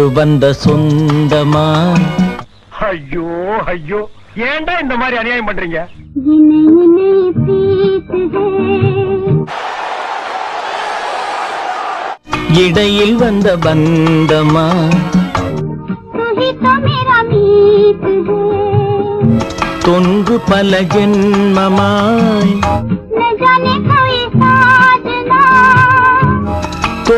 என்று வந்த சொந்தமா? ஐயோ ஐயோ. ஏண்டா இந்த மாதிரி அநியாயம் பண்றீங்க? இடையில் வந்த பந்தமா? தொன்று பல ஜென்மமாய்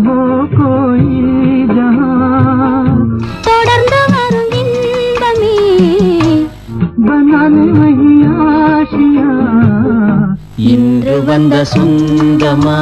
न हो कोई जहां தொடர்ந்து வரும் இன்பமே बनाने वही आशिया இன்று வந்த சொந்தமா